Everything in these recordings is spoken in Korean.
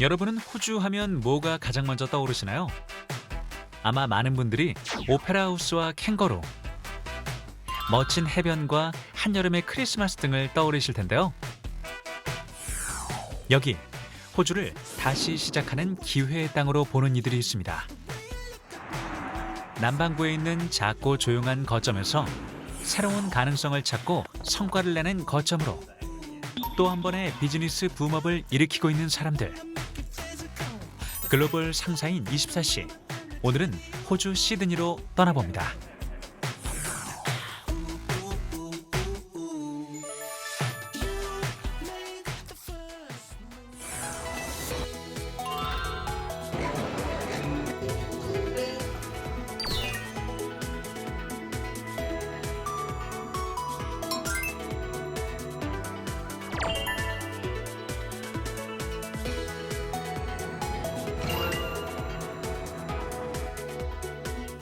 여러분은 호주 하면 뭐가 가장 먼저 떠오르시나요? 아마 많은 분들이 오페라 하우스와 캥거루, 멋진 해변과 한여름의 크리스마스 등을 떠오르실 텐데요. 여기 호주를 다시 시작하는 기회의 땅으로 보는 이들이 있습니다. 남반구에 있는 작고 조용한 거점에서 새로운 가능성을 찾고 성과를 내는 거점으로 또 한 번의 비즈니스 붐업을 일으키고 있는 사람들. 글로벌 상사인 24시. 오늘은 호주 시드니로 떠나봅니다.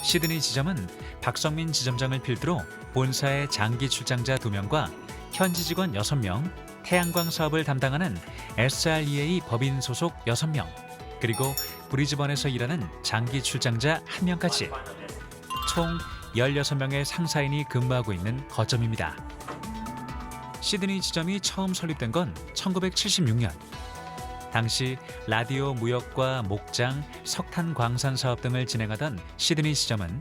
시드니 지점은 박성민 지점장을 필두로 본사의 장기 출장자 2명과 현지 직원 6명, 태양광 사업을 담당하는 SREA 법인 소속 6명, 그리고 브리즈번에서 일하는 장기 출장자 1명까지 총 16명의 상사인이 근무하고 있는 거점입니다. 시드니 지점이 처음 설립된 건 1976년. 당시 라디오 무역과 목장, 석탄 광산 사업 등을 진행하던 시드니 지점은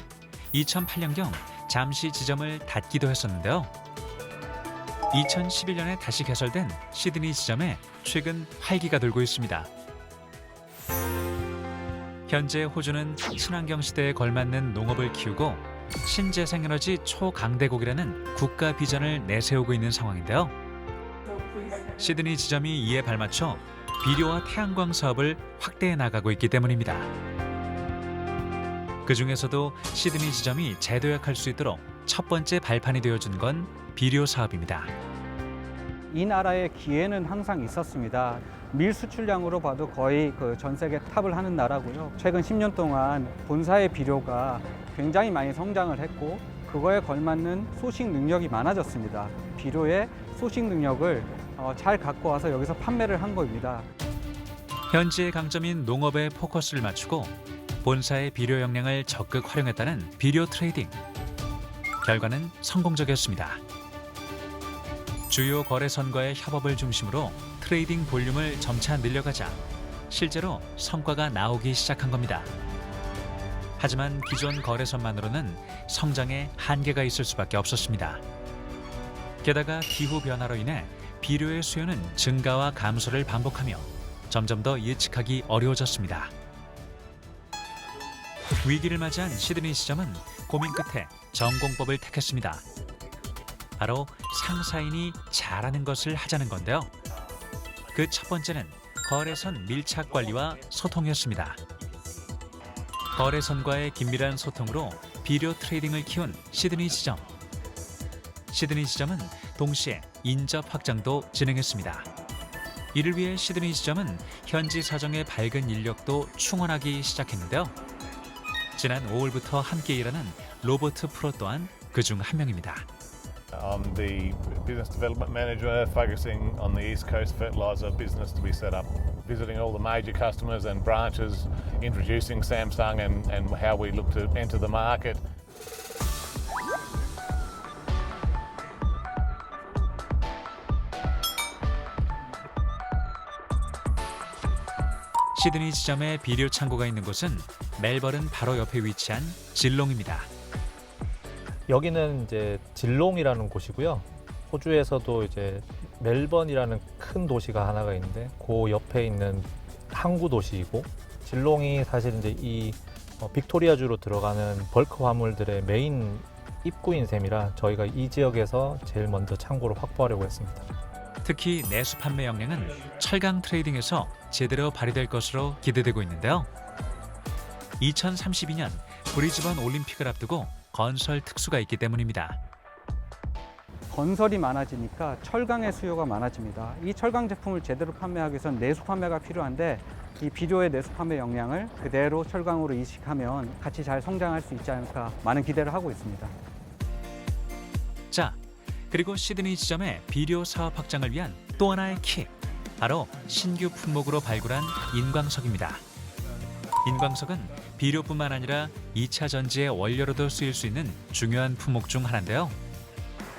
2008년경 잠시 지점을 닫기도 했었는데요. 2011년에 다시 개설된 시드니 지점에 최근 활기가 돌고 있습니다. 현재 호주는 친환경 시대에 걸맞는 농업을 키우고 신재생에너지 초강대국이라는 국가 비전을 내세우고 있는 상황인데요. 시드니 지점이 이에 발맞춰 비료와 태양광 사업을 확대해 나가고 있기 때문입니다. 그 중에서도 시드니 지점이 재도약할 수 있도록 첫 번째 발판이 되어준 건 비료 사업입니다. 이 나라의 기회는 항상 있었습니다. 밀 수출량으로 봐도 거의 그 전 세계 탑을 하는 나라고요. 최근 10년 동안 본사의 비료가 굉장히 많이 성장을 했고 그거에 걸맞는 소식 능력이 많아졌습니다. 비료의 소식 능력을 어, 잘 갖고 와서 여기서 판매를 한 겁니다. 현지의 강점인 농업에 포커스를 맞추고 본사의 비료 역량을 적극 활용했다는 비료 트레이딩. 결과는 성공적이었습니다. 주요 거래선과의 협업을 중심으로 트레이딩 볼륨을 점차 늘려가자 실제로 성과가 나오기 시작한 겁니다. 하지만 기존 거래선만으로는 성장에 한계가 있을 수밖에 없었습니다. 게다가 기후 변화로 인해 비료의 수요는 증가와 감소를 반복하며 점점 더 예측하기 어려워졌습니다. 위기를 맞이한 시드니 시점은 고민 끝에 전공법을 택했습니다. 바로 상사인이 잘하는 것을 하자는 건데요. 그 첫 번째는 거래선 밀착 관리와 소통이었습니다. 거래선과의 긴밀한 소통으로 비료 트레이딩을 키운 시드니 지점. 시드니 지점은 동시에 인접 확장도 진행했습니다. 이를 위해 시드니 지점은 현지 사정에 밝은 인력도 충원하기 시작했는데요. 지난 5월부터 함께 일하는 로버트 프로 또한 그중 한 명입니다. I'm the business development manager focusing on the East Coast fertiliser business to be set up, visiting all the major customers and branches, introducing Samsung and, and how we look to enter the market. 시드니 지점에 비료 창고가 있는 곳은 멜버른 바로 옆에 위치한 질롱입니다. 여기는 이제 질롱이라는 곳이고요. 호주에서도 이제 멜번이라는 큰 도시가 하나가 있는데 그 옆에 있는 항구 도시이고 질롱이 사실 이제 이 어, 빅토리아주로 들어가는 벌크 화물들의 메인 입구인 셈이라 저희가 이 지역에서 제일 먼저 창고를 확보하려고 했습니다. 특히 내수 판매 역량은 철강 트레이딩에서 제대로 발휘될 것으로 기대되고 있는데요. 2032년 브리즈번 올림픽을 앞두고 건설 특수가 있기 때문입니다. 건설이 많아지니까 철강의 수요가 많아집니다. 이 철강 제품을 제대로 판매하기 위해선 내수 판매가 필요한데 이 비료의 내수 판매 역량을 그대로 철강으로 이식하면 같이 잘 성장할 수 있지 않을까 많은 기대를 하고 있습니다. 자, 그리고 시드니 지점의 비료 사업 확장을 위한 또 하나의 킥. 바로 신규 품목으로 발굴한 인광석입니다. 인광석은 비료뿐만 아니라 2차 전지의 원료로도 쓰일 수 있는 중요한 품목 중 하나인데요.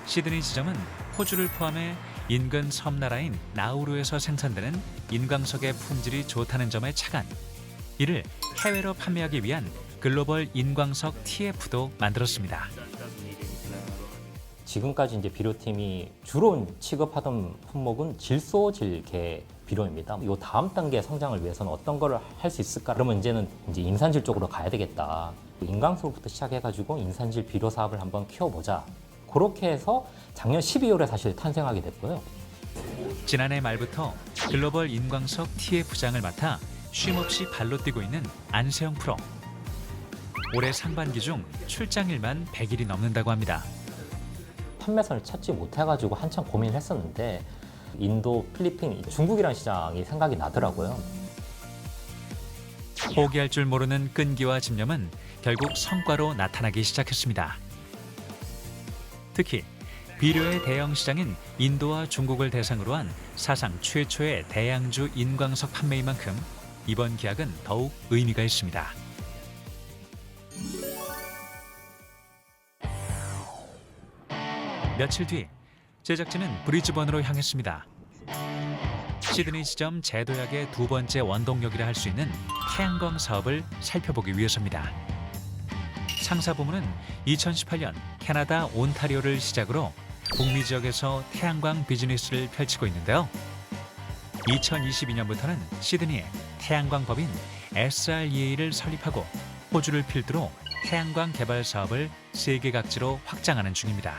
시드니 지점은 호주를 포함해 인근 섬나라인 나우루에서 생산되는 인광석의 품질이 좋다는 점에 착안. 이를 해외로 판매하기 위한 글로벌 인광석 TF도 만들었습니다. 지금까지 이제 비료팀이 주로 취급하던 품목은 질소질계 비료입니다. 요 다음 단계 성장을 위해서는 어떤 거를 할 수 있을까? 그러면 이제는 이제 인산질 쪽으로 가야 되겠다. 인강수부터 시작해가지고 인산질 비료 사업을 한번 키워보자. 그렇게 해서 작년 12월에 사실 탄생하게 됐고요. 지난해 말부터 글로벌 인광석 TF장을 맡아 쉼없이 발로 뛰고 있는 안세영 프로. 올해 상반기 중 출장일만 100일이 넘는다고 합니다. 판매선을 찾지 못해가지고 한참 고민을 했었는데 인도, 필리핀, 중국이라는 시장이 생각이 나더라고요. 포기할 줄 모르는 끈기와 집념은 결국 성과로 나타나기 시작했습니다. 특히 비료의 대형 시장인 인도와 중국을 대상으로 한 사상 최초의 대양주 인광석 판매인 만큼 이번 계약은 더욱 의미가 있습니다. 며칠 뒤 제작진은 브리즈번으로 향했습니다. 시드니 지점 제도약의 두 번째 원동력이라 할 수 있는 태양광 사업을 살펴보기 위해서입니다. 상사 부문은 2018년 캐나다 온타리오를 시작으로 북미 지역에서 태양광 비즈니스를 펼치고 있는데요. 2022년부터는 시드니에 태양광 법인 SREA를 설립하고 호주를 필두로 태양광 개발 사업을 세계 각지로 확장하는 중입니다.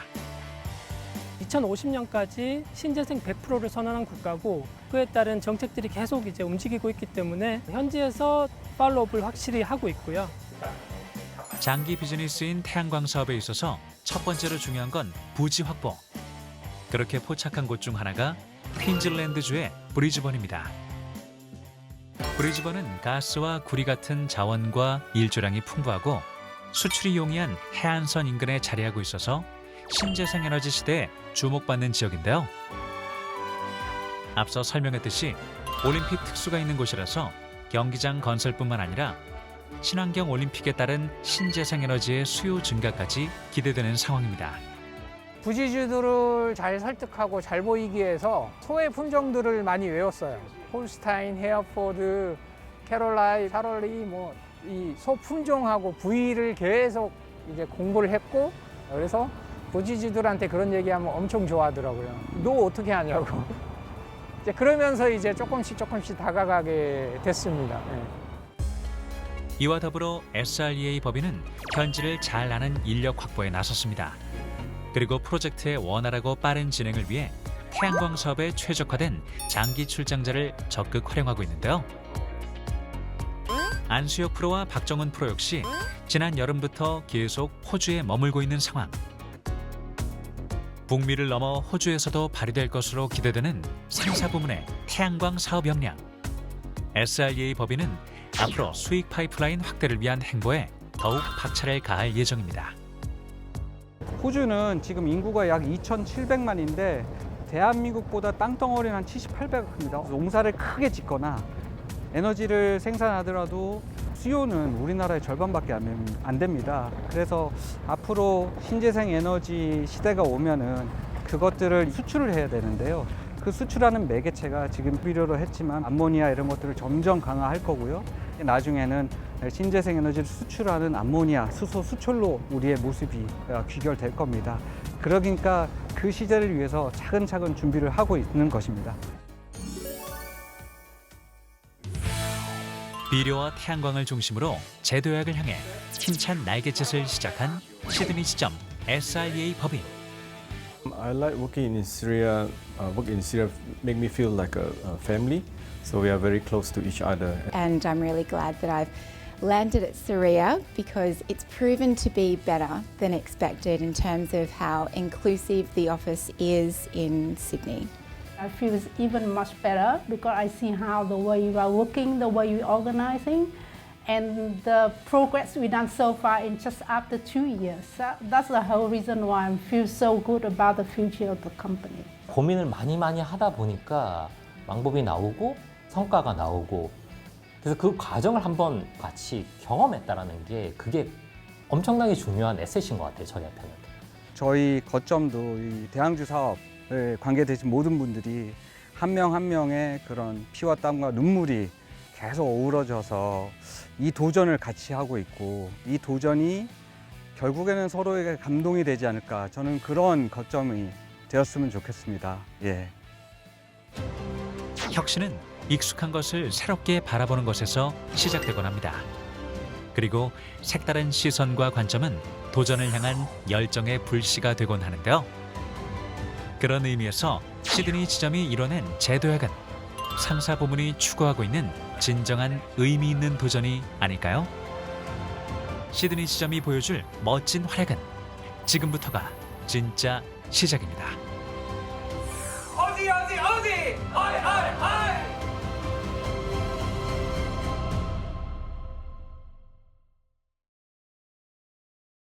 2050년까지 신재생 100%를 선언한 국가고 그에 따른 정책들이 계속 이제 움직이고 있기 때문에 현지에서 팔로업을 확실히 하고 있고요. 장기 비즈니스인 태양광 사업에 있어서 첫 번째로 중요한 건 부지 확보. 그렇게 포착한 곳 중 하나가 퀸즐랜드주의 브리즈번입니다. 브리즈번은 가스와 구리 같은 자원과 일조량이 풍부하고 수출이 용이한 해안선 인근에 자리하고 있어서 신재생 에너지 시대에 주목받는 지역인데요. 앞서 설명했듯이 올림픽 특수가 있는 곳이라서 경기장 건설뿐만 아니라 친환경 올림픽에 따른 신재생 에너지의 수요 증가까지 기대되는 상황입니다. 부지주들을 잘 설득하고 잘 보이기 위해서 소의 품종들을 많이 외웠어요. 홀스타인, 헤어포드, 캐롤라이, 샤럴리 뭐 이 소 품종하고 부위를 계속 이제 공부를 했고 그래서 부지주들한테 그런 얘기하면 엄청 좋아하더라고요. 너 어떻게 하냐고. 이제 그러면서 이제 조금씩 조금씩 다가가게 됐습니다. 예. 이와 더불어 SREA 법인은 현지를 잘 아는 인력 확보에 나섰습니다. 그리고 프로젝트의 원활하고 빠른 진행을 위해 태양광 사업에 최적화된 장기 출장자를 적극 활용하고 있는데요. 안수혁 프로와 박정은 프로 역시 지난 여름부터 계속 호주에 머물고 있는 상황. 북미를 넘어 호주에서도 발휘될 것으로 기대되는 상사 부문의 태양광 사업 역량. SREA 법인은 앞으로 수익 파이프라인 확대를 위한 행보에 더욱 박차를 가할 예정입니다. 호주는 지금 인구가 약 2,700만인데 대한민국보다 땅덩어리는 한 78배가 큽니다. 농사를 크게 짓거나 에너지를 생산하더라도 수요는 우리나라의 절반밖에 안, 됩- 안 됩니다. 그래서 앞으로 신재생 에너지 시대가 오면은 그것들을 수출을 해야 되는데요. 그 수출하는 매개체가 지금 비료로 했지만 암모니아 이런 것들을 점점 강화할 거고요. 나중에는 신재생 에너지를 수출하는 암모니아, 수소 수출로 우리의 모습이 어, 귀결될 겁니다. 그러니까 그 시대를 위해서 차근차근 준비를 하고 있는 것입니다. 비료와 태양광을 중심으로 제도약을 향해 힘찬 날갯짓을 시작한 시드니 지점 SREA 법인. I like working in Syria. Uh, work in Syria make me feel like a, a family. So we are very close to each other. and I'm really glad that I've landed at Saria because it's proven to be better than expected in terms of how inclusive the office is in Sydney. I feel it's even much better because I see how the way you are working, the way you're organizing, and the progress we've done so far in just after two years. That- That's the whole reason why I feel so good about the future of the company. 고민을 많이 많이 하다 보니까 방법이 나오고 성과가 나오고 그래서 그 과정을 한번 같이 경험했다라는 게 그게 엄청나게 중요한 에셋인 것 같아요 저희한테는. 저희 거점도 이 대항주 사업에 관계되신 모든 분들이 한명한 명의 그런 피와 땀과 눈물이 계속 어우러져서 이 도전을 같이 하고 있고 이 도전이 결국에는 서로에게 감동이 되지 않을까 저는 그런 거점이 되었으면 좋겠습니다. 예. 혁신은 익숙한 것을 새롭게 바라보는 것에서 시작되곤 합니다. 그리고 색다른 시선과 관점은 도전을 향한 열정의 불씨가 되곤 하는데요. 그런 의미에서 시드니 지점이 이뤄낸 제도약은 상사 부문이 추구하고 있는 진정한 의미 있는 도전이 아닐까요? 시드니 지점이 보여줄 멋진 활약은 지금부터가 진짜 시작입니다.